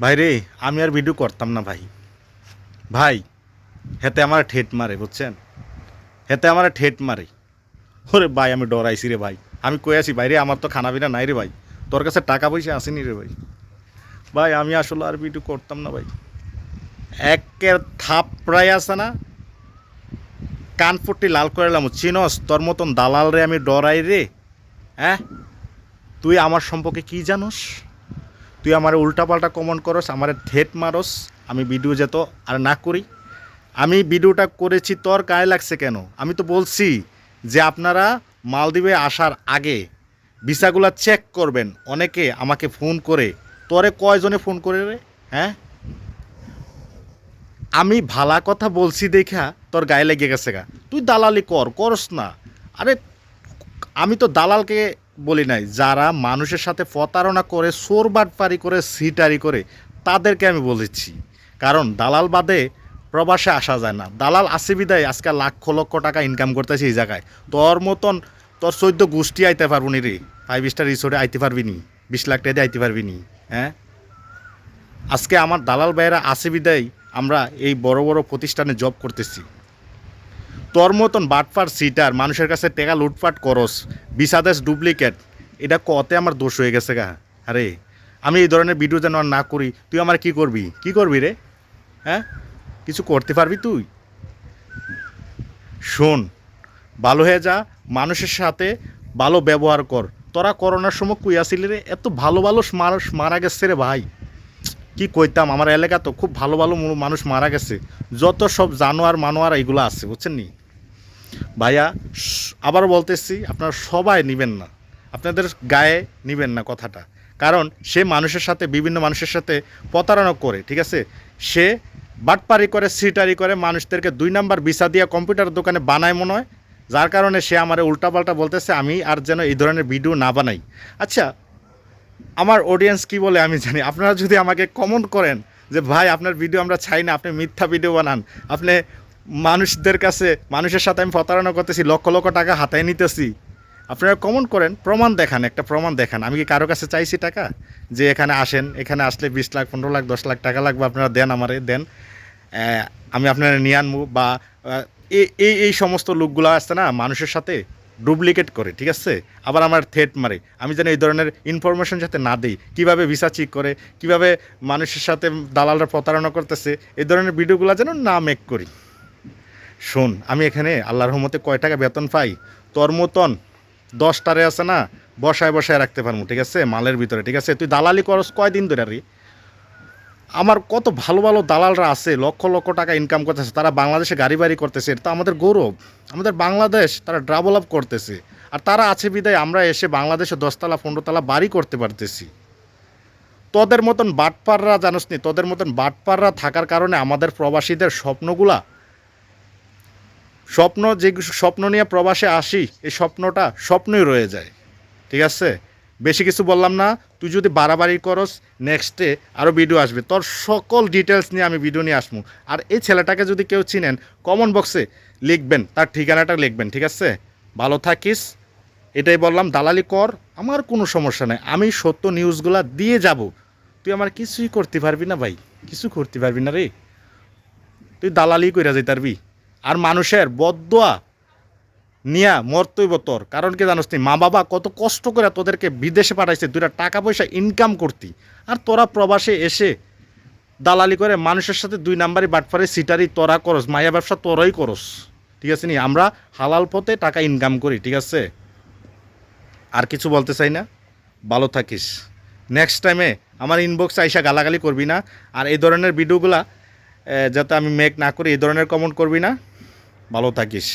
ভাই রে, আমি আর ভিডিও করতাম না ভাই। ভাই, হেতে আমার ঠেট মারে, বুঝছেন? হেতে আমার ঠেট মারে। ওরে ভাই, আমি ডরাইছি রে ভাই। আমি কই আছি, ভাই রে, আমার তো খানা পিনা নাই রে ভাই। তোর কাছে টাকা পয়সা আসেনি রে ভাই। ভাই, আমি আসলে আর ভিডিও করতাম না ভাই। একের থাপ প্রায় আছে না? কানপুরটি লাল করে এলাম, চিনস, তোর মতন দালাল রে, আমি ডরাই রে। হ্যাঁ? তুই আমার সম্পর্কে কি জানোস? তুই আমার উল্টাপাল্টা কমেন্ট করস, আমার থেট মারস, আমি ভিডিও যেত আর না করি। আমি ভিডিওটা করেছি, তোর গায়ে লাগছে কেন? আমি তো বলছি যে আপনারা মালদ্বীপে আসার আগে ভিসাগুলো চেক করবেন। অনেকে আমাকে ফোন করে। তোরে কয়জনে ফোন করে রে? হ্যাঁ? আমি ভালা কথা বলছি দেখা, তোর গায়ে লেগে গেছে গা। তুই দালালি কর, করস না। আরে, আমি তো দালালকে বলি নাই, যারা মানুষের সাথে প্রতারণা করে, চোর বাটপারি করে সিটারি করে, তাদেরকে আমি বলেছি। কারণ দালাল বাদে প্রবাসে আসা যায় না। দালাল আসে বিদায়, আজকে লাখ লক্ষ টাকা ইনকাম করতেছে এই জায়গায়। তোর মতন তোর চোদ্দ গোষ্ঠী আইতে পারব নি রে ফাইভ স্টার রিসোর্টে আইতে পারবি নি, বিশ লাখ টাকা আইতে পারবি নি হ্যাঁ? আজকে আমার দালাল ভাইয়েরা আসে বিদায়, আমরা এই বড় বড় প্রতিষ্ঠানে জব করতেছি। তোর মতন বাটপার সিটার, মানুষের কাছে টেকা লুটপাট করস বিসাদেশ ডুপ্লিকেট, এটা কতে আমার দোষ হয়ে গেছে গা। আরে, আমি এই ধরনের ভিডিও যেন না করি, তুই আমার কি করবি? কি করবি রে? হ্যাঁ? কিছু করতে পারবি তুই? শোন, ভালো হয়ে যা, মানুষের সাথে ভালো ব্যবহার কর। তোরা করোনার সময় কুই আসিলি রে? এত ভালো ভালো মানুষ মারা গেছে রে ভাই। কি কইতাম, আমার এলাকা তো খুব ভালো ভালো মানুষ মারা গেছে। যত সব জানোয়ার, মানোয়ার এইগুলো আছে বুঝছেন নি ভাইয়া আবার বলতেছি, আপনারা সবাই নেবেন না। আপনাদের গায়ে নেবেন না কথাটা। কারণ সে মানুষের সাথে, বিভিন্ন মানুষের সাথে প্রতারণা করে, ঠিক আছে? সে বাটপারি করে সিটারি করে, মানুষদেরকে দুই নাম্বার ভিসা দিয়া কম্পিউটার দোকানে বানায় মনে হয়। যার কারণে সে আমার উল্টাপাল্টা বলতেছে, আমি আর যেন এই ধরনের ভিডিও না বানাই। আচ্ছা আমার অডিয়েন্স কি বলে আমি জানি। আপনারা যদি আমাকে কমেন্ট করেন যে, ভাই, আপনার ভিডিও আমরা চাই না, আপনি মিথ্যা ভিডিও বানান, আপনি মানুষদের কাছে, মানুষের সাথে আমি প্রতারণা করতেছি, লক্ষ লক্ষ টাকা হাতায় নিতেছি। আপনারা কমন করেন, প্রমাণ দেখান, একটা প্রমাণ দেখান। আমি কি কারও কাছে চাইছি টাকা? যে এখানে আসেন, এখানে আসলে বিশ লাখ, পনেরো লাখ, দশ লাখ টাকা লাগবে, আপনারা দেন আমারে, দেন। আমি আপনারা নিয়ে আনব বা এই এই সমস্ত লোকগুলো আসছে না, মানুষের সাথে ডুপ্লিকেট করে, ঠিক আছে? আবার আমার থ্রেট মারে। আমি যেন এই ধরনের ইনফরমেশন যাতে না দিই। কীভাবে ভিসা চেক করে, কীভাবে মানুষের সাথে দালালরা প্রতারণা করতেছে, এই ধরনের ভিডিওগুলো যেন না মেক করি। শোন, আমি এখানে আল্লাহর রহমতে কয় টাকা বেতন পাই? তোর মতন দশটারে আছে না, বসায় বসায় রাখতে পারব, ঠিক আছে? মালের ভিতরে, ঠিক আছে? তুই দালালি করস কয়দিন ধরে রে? আমার কত ভালো ভালো দালালরা আছে, লক্ষ লক্ষ টাকা ইনকাম করতেছে, তারা বাংলাদেশে গাড়ি বাড়ি করতেছে, এটা আমাদের গৌরব। আমাদের বাংলাদেশ, তারা ড্রাবল আপ করতেছে। আর তারা আছে বিদায়, আমরা এসে বাংলাদেশে দশতলা, পনেরোতলা বাড়ি করতে পারতেছি। তোদের মতন বাটপাররা জানোস নি, তোদের মতন বাটপাররা থাকার কারণে আমাদের প্রবাসীদের স্বপ্নগুলা স্বপ্ন যে স্বপ্ন নিয়ে প্রবাসে আসি, এই স্বপ্নটা স্বপ্নই রয়ে যায়। ঠিক আছে? বেশি কিছু বললাম না। তুই যদি বাড়াবাড়ি করস নেক্সটে আরও ভিডিও আসবে। তোর সকল ডিটেলস নিয়ে আমি ভিডিও নিয়ে আসব। আর এই ছেলেটাকে যদি কেউ চিনেন কমেন্ট বক্সে লিখবেন, তার ঠিকানাটা লিখবেন, ঠিক আছে? ভালো থাকিস। এটাই বললাম, দালালি কর, আমার কোনো সমস্যা নেই। আমি সত্য নিউজগুলা দিয়ে যাব। তুই আমার কিছুই করতে পারবি না ভাই। কিছু করতে পারবি না রে। তুই দালালি কইরা যেতে পারবি আর মানুষের বদোয়া নিয়া মরতইব তোর। কারণ কি জানোস মা বাবা কত কষ্ট করে তোদেরকে বিদেশে পাঠাইছে, দুইটা টাকা পয়সা ইনকাম করতি। আর তোরা প্রবাসে এসে দালালি করে মানুষের সাথে দুই নাম্বারই বাটফারে সিটারি তোরা করস, মায়া ব্যবসা তোরাই করস। ঠিক আছে নি? আমরা হালাল পথে টাকা ইনকাম করি, ঠিক আছে? আর কিছু বলতে চাই না? ভালো থাকিস। নেক্সট টাইমে আমার ইনবক্সে আইসা গালাগালি করবি না। আর এই ধরনের ভিডিওগুলা যাতে আমি মেক না করি, এই ধরনের কমেন্ট করবি না। ভালো থাকিস।